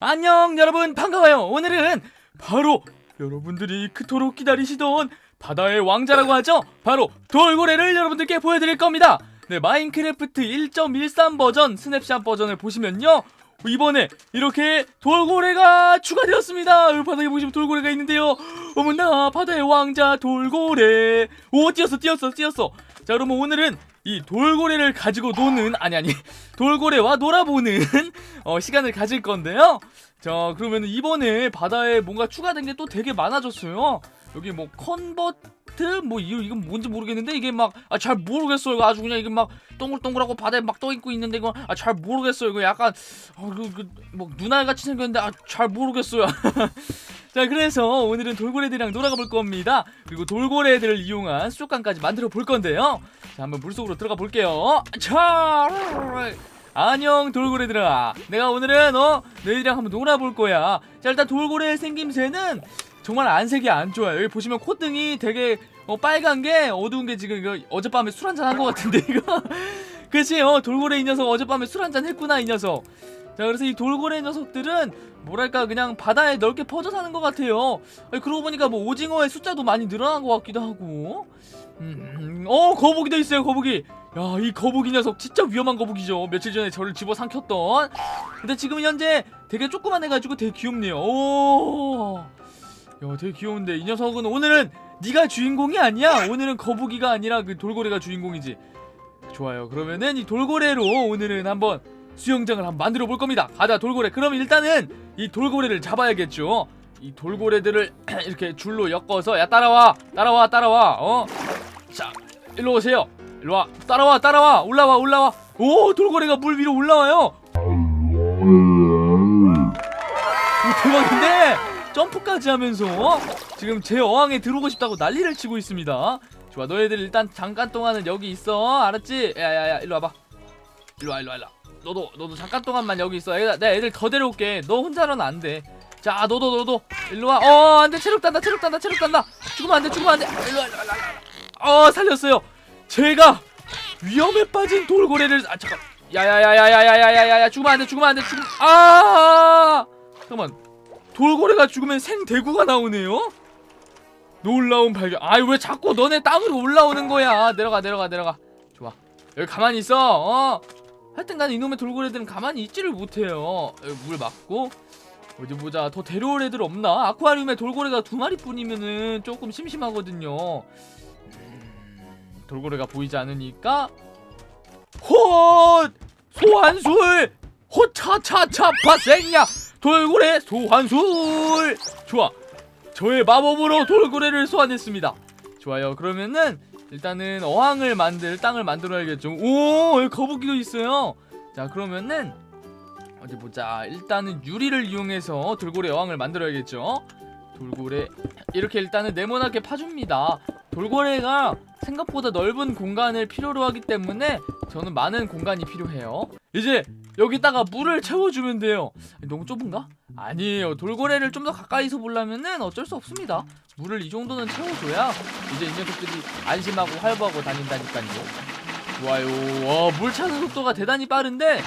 안녕 여러분. 반가워요. 오늘은 바로 여러분들이 그토록 기다리시던 바다의 왕자라고 하죠? 바로 돌고래를 여러분들께 보여드릴 겁니다. 네 마인크래프트 1.13 버전 스냅샷 버전을 보시면요. 이번에 이렇게 돌고래가 추가되었습니다. 바닥에 보시면 돌고래가 있는데요. 어머나 바다의 왕자 돌고래. 오 뛰었어 뛰었어 뛰었어. 자 그러면 오늘은 이 돌고래를 가지고 노는 아니 아니 돌고래와 놀아보는 어, 시간을 가질 건데요. 자 그러면 이번에 바다에 뭔가 추가된 게 또 되게 많아졌어요. 여기 뭐 컨버트 뭐 이, 이건 뭔지 모르겠는데 이게 막 아 잘 모르겠어요. 이거 아주 그냥 이게 막 동글동글하고 바다에 막 떠 있고 있는데 이거 아 잘 모르겠어요. 이거 약간 어, 그, 그, 뭐 눈알 같이 생겼는데 아 잘 모르겠어요. 자 그래서 오늘은 돌고래들이랑 놀아가 볼 겁니다. 그리고 돌고래들을 이용한 수족관까지 만들어 볼 건데요. 자 한번 물속으로 들어가 볼게요. 자 안녕 돌고래들아. 내가 오늘은 어 너희들이랑 한번 놀아볼 거야. 자 일단 돌고래의 생김새는 정말 안색이 안 좋아요. 여기 보시면 콧등이 되게 어, 빨간 게 어두운 게 지금 이거 어젯밤에 술 한잔 한 것 같은데 이거. 그치 어 돌고래 이 녀석 어젯밤에 술 한잔 했구나 이 녀석. 자 그래서 이 돌고래 녀석들은 뭐랄까 그냥 바다에 넓게 퍼져 사는 것 같아요. 아니, 그러고 보니까 뭐 오징어의 숫자도 많이 늘어난 것 같기도 하고. 음, 어 거북이도 있어요 거북이. 야 이 거북이 녀석 진짜 위험한 거북이죠. 며칠 전에 저를 집어 삼켰던. 근데 지금 현재 되게 조그만 해가지고 되게 귀엽네요. 오. 야 되게 귀여운데 이 녀석은 오늘은 네가 주인공이 아니야. 오늘은 거북이가 아니라 그 돌고래가 주인공이지. 좋아요. 그러면은 이 돌고래로 오늘은 한번 수영장을 한번 만들어 볼 겁니다. 가자 돌고래. 그럼 일단은 이 돌고래를 잡아야겠죠. 이 돌고래들을 이렇게 줄로 엮어서 야 따라와 따라와 따라와 어. 자 일로 오세요. 일로 와 따라와 따라와 올라와 올라와. 오 돌고래가 물 위로 올라와요. 오 대박인데 점프까지 하면서 지금 제 어항에 들어오고 싶다고 난리를 치고 있습니다. 좋아 너희들 일단 잠깐 동안은 여기 있어 알았지? 야야야 일로 와봐. 일로 와 일로 와 일로 와. 너도 너도 잠깐 동안만 여기 있어. 애가, 내가 애들 더 데려올게. 너 혼자로는 안 돼. 자 너도 너도 일로 와. 어 안 돼 체력 단다 체력 단다 체력 단다. 죽으면 안 돼 죽으면 안 돼. 일로 와 일로 와. 일로 와. 어 살렸어요. 제가 위험에 빠진 돌고래를 아 잠깐. 야야야야야야야야야 죽으면 안 돼 죽으면 안 돼 죽음 아 잠깐만 돌고래가 죽으면 생대구가 나오네요. 놀라운 발견. 아이 왜 자꾸 너네 땅으로 올라오는 거야? 내려가 내려가 내려가. 좋아. 여기 가만히 있어. 어. 하여튼간 이놈의 돌고래들은 가만히 있지를 못해요. 물 맞고 어디 보자. 더 데려올 애들 없나? 아쿠아리움에 돌고래가 두 마리뿐이면은 조금 심심하거든요. 음, 돌고래가 보이지 않으니까 헛 소환술 호차차차 파생야 돌고래 소환술 좋아. 저의 마법으로 돌고래를 소환했습니다. 좋아요. 그러면은 일단은 어항을 만들 땅을 만들어야겠죠. 오, 거북이도 있어요. 자, 그러면은 어디 보자. 일단은 유리를 이용해서 돌고래 어항을 만들어야겠죠. 돌고래 이렇게 일단은 네모나게 파줍니다. 돌고래가 생각보다 넓은 공간을 필요로 하기 때문에 저는 많은 공간이 필요해요. 이제 여기다가 물을 채워주면 돼요. 너무 좁은가? 아니에요. 돌고래를 좀 더 가까이서 보려면은 어쩔 수 없습니다. 물을 이 정도는 채워줘야 이제 이 녀석들이 안심하고 활보하고 다닌다니까요. 좋아요. 와, 물 차는 속도가 대단히 빠른데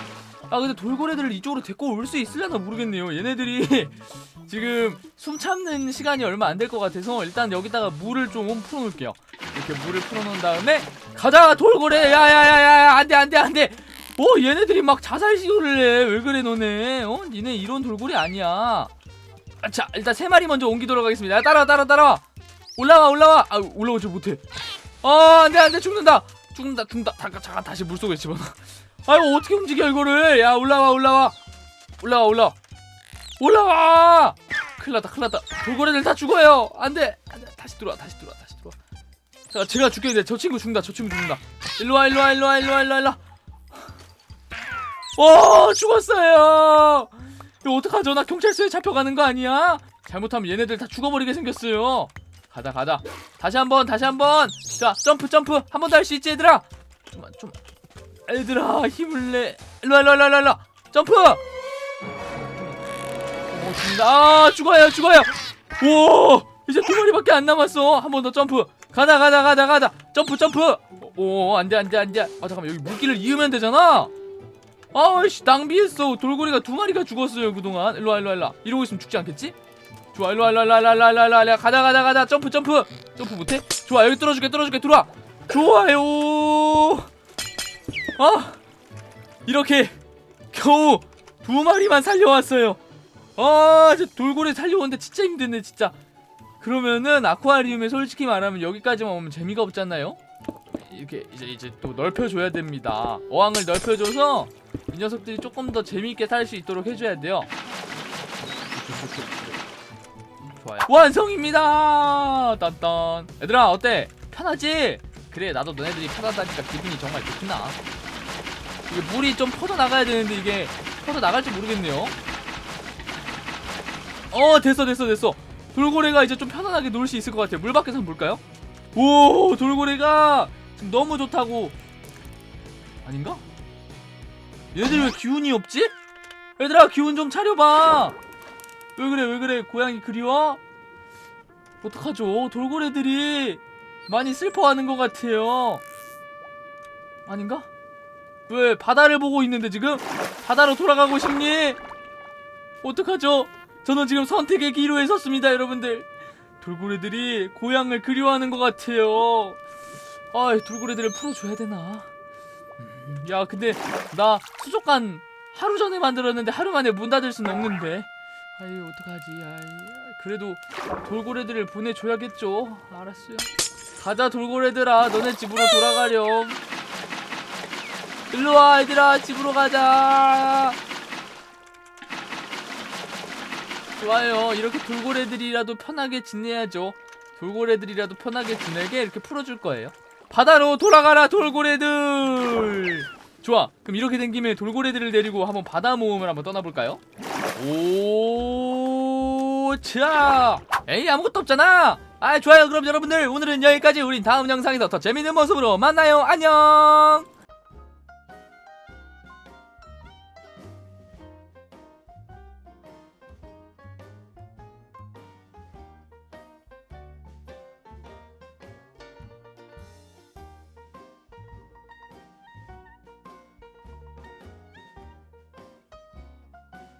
아 근데 돌고래들을 이쪽으로 데리고 올 수 있으려나 모르겠네요. 얘네들이 지금 숨 참는 시간이 얼마 안 될 것 같아서 일단 여기다가 물을 좀 풀어놓을게요. 이렇게 물을 풀어놓은 다음에 가자 돌고래! 야야야야 안돼 안돼 안돼! 어 얘네들이 막 자살 시도를 해 왜 그래 너네? 어 니네 이런 돌고래 아니야. 아, 자 일단 세 마리 먼저 옮기도록 하겠습니다. 야, 따라와 따라와 따라와! 올라와 올라와! 아 올라오지 못해. 아 안돼 안돼 죽는다! 죽는다 죽는다! 잠깐 잠깐 다시 물속에 집어넣어 아이고 어떻게 움직여 이거를? 야 올라와 올라와. 올라와 올라와. 올라와! 큰일 났다 큰일 났다. 돌고래들 다 죽어요. 안돼. 안돼. 다시 들어와 다시 들어와 다시 들어와. 자 제가 죽겠는데 저 친구 죽는다 저 친구 죽는다. 일로와 일로와 일로와 일로와 일로와 일로와. 와 죽었어요. 이거 어떡하죠? 나 경찰서에 잡혀가는 거 아니야? 잘못하면 얘네들 다 죽어버리게 생겼어요. 가자 가자 다시 한번 다시 한번. 자 점프 점프. 한 번 더 할 수 있지 얘들아? 좀만 좀 얘들아 힘을 내 일로와 일로와 일로와 일로와 점프 아 죽어요 죽어요 오 이제 두 마리밖에 안 남았어 한 번 더 점프 가자 가자 가자 가자 점프 점프 오 안돼 안돼 안돼 아 잠깐만 여기 물기를 이으면 되잖아 아씨 낭비했어 돌고래가 두 마리가 죽었어요 그동안 일로와 일로와 일로와 이러고 있으면 죽지 않겠지? 좋아 일로와 일로와 일로와 일로와 일로와 일로와 가자 가자 가자 점프 점프 점프 못해? 좋아 여기 뚫어줄게 뚫어줄게 들어와 좋아요 아 이렇게 겨우 두 마리만 살려왔어요. 아 진짜 돌고래 살려오는데 진짜 힘드네 진짜. 그러면은 아쿠아리움에 솔직히 말하면 여기까지만 오면 재미가 없잖아요? 이렇게 이제 이제 또 넓혀줘야 됩니다. 어항을 넓혀줘서 이 녀석들이 조금 더 재미있게 살 수 있도록 해줘야 돼요. 좋아요. 완성입니다! 딴딴. 얘들아 어때? 편하지? 그래 나도 너네들이 편하다니까 기분이 정말 좋구나 이게 물이 좀 퍼져 나가야 되는데 이게 퍼져 나갈지 모르겠네요. 어 됐어 됐어 됐어. 돌고래가 이제 좀 편안하게 놀 수 있을 것 같아요. 물 밖에서 한번 볼까요? 오 돌고래가 지금 너무 좋다고. 아닌가? 얘들 왜 기운이 없지? 얘들아 기운 좀 차려봐. 왜 그래 왜 그래? 고양이 그리워? 어떡하죠? 돌고래들이 많이 슬퍼하는 것 같아요. 아닌가 왜 바다를 보고 있는데 지금? 바다로 돌아가고 싶니? 어떡하죠? 저는 지금 선택의 기로에 섰습니다 여러분들. 돌고래들이 고향을 그리워하는 것 같아요. 아 돌고래들을 풀어줘야 되나? 음, 야 근데 나 수족관 하루 전에 만들었는데 하루 만에 문 닫을 순 없는데. 아이 어떡하지? 아이 그래도 돌고래들을 보내줘야겠죠. 알았어요. 가자 돌고래들아. 너네 집으로 돌아가렴 일로와 얘들아. 집으로 가자. 좋아요. 이렇게 돌고래들이라도 편하게 지내야죠. 돌고래들이라도 편하게 지내게 이렇게 풀어줄 거예요. 바다로 돌아가라 돌고래들! 좋아. 그럼 이렇게 된 김에 돌고래들을 데리고 한번 바다 모험을 한번 떠나볼까요? 오자. 에이 아무것도 없잖아. 아 좋아요. 그럼 여러분들 오늘은 여기까지. 우린 다음 영상에서 더 재밌는 모습으로 만나요. 안녕